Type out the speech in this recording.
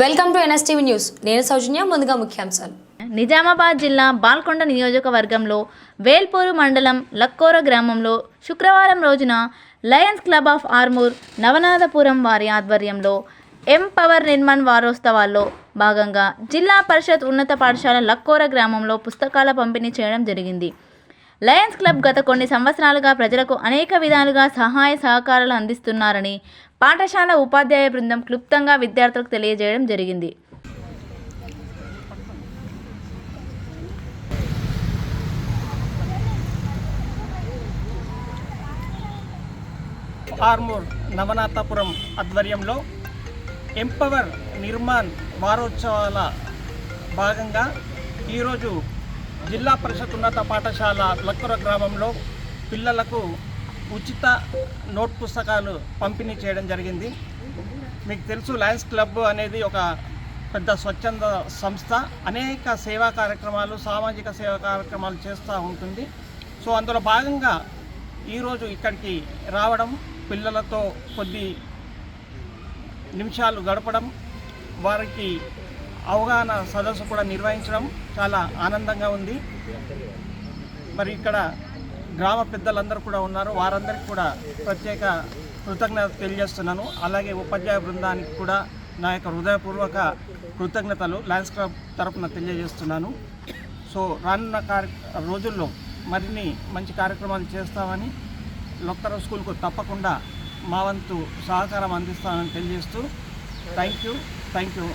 Welcome to NSTV news. నేను సౌజన్య ముందుగా ముఖ్యాంశాలు. నిజామాబాద్ జిల్లా బాల్కొండ నియోజకవర్గంలో వేల్పూరు మండలం లక్కోర గ్రామంలో శుక్రవారం రోజున Lions club of Armoor Navanathapuram వారి ఆధ్వర్యంలో ఎం పవర్ నిర్మాణ్ వారోత్సవాల్లో భాగంగా జిల్లా పరిషత్ ఉన్నత పాఠశాల లక్కోర గ్రామంలో పుస్తకాల పంపిణీ చేయడం జరిగింది. లయన్స్ క్లబ్ గత కొన్ని సంవత్సరాలుగా ప్రజలకు అనేక విధాలుగా సహాయ సహకారాలు అందిస్తున్నారని పాఠశాల ఉపాధ్యాయ బృందం క్లుప్తంగా విద్యార్థులకు తెలియజేయడం జరిగింది. ఆర్మూర్ నవనాథపురం ఆధ్వర్యంలో ఎంపవర్ నిర్మాణ్ వారోత్సవాల భాగంగా ఈరోజు జిల్లా పరిషత్ ఉన్నత పాఠశాల లక్కుర గ్రామంలో పిల్లలకు ఉచిత నోట్ పుస్తకాలు పంపిణీ చేయడం జరిగింది. మీకు తెలుసు లయన్స్ క్లబ్ అనేది ఒక పెద్ద స్వచ్ఛంద సంస్థ. అనేక సేవా కార్యక్రమాలు సామాజిక సేవా కార్యక్రమాలు చేస్తూ ఉంటుంది. సో అందులో భాగంగా ఈరోజు ఇక్కడికి రావడం పిల్లలతో కొద్ది నిమిషాలు గడపడం వారికి అవగాహన సదస్సు కూడా నిర్వహించడం చాలా ఆనందంగా ఉంది. మరి ఇక్కడ గ్రామ పెద్దలందరూ కూడా ఉన్నారు. వారందరికీ కూడా ప్రత్యేక కృతజ్ఞత తెలియజేస్తున్నాను. అలాగే ఉపాధ్యాయ బృందానికి కూడా నా యొక్క హృదయపూర్వక కృతజ్ఞతలు లయన్స్ క్లబ్ తరపున తెలియజేస్తున్నాను. సో రానున్న కార్య రోజుల్లో మరిన్ని మంచి కార్యక్రమాలు చేస్తామని లొక్కర స్కూల్కు తప్పకుండా మా వంతు సహకారం అందిస్తామని తెలియజేస్తూ థ్యాంక్ యూ. Thank you.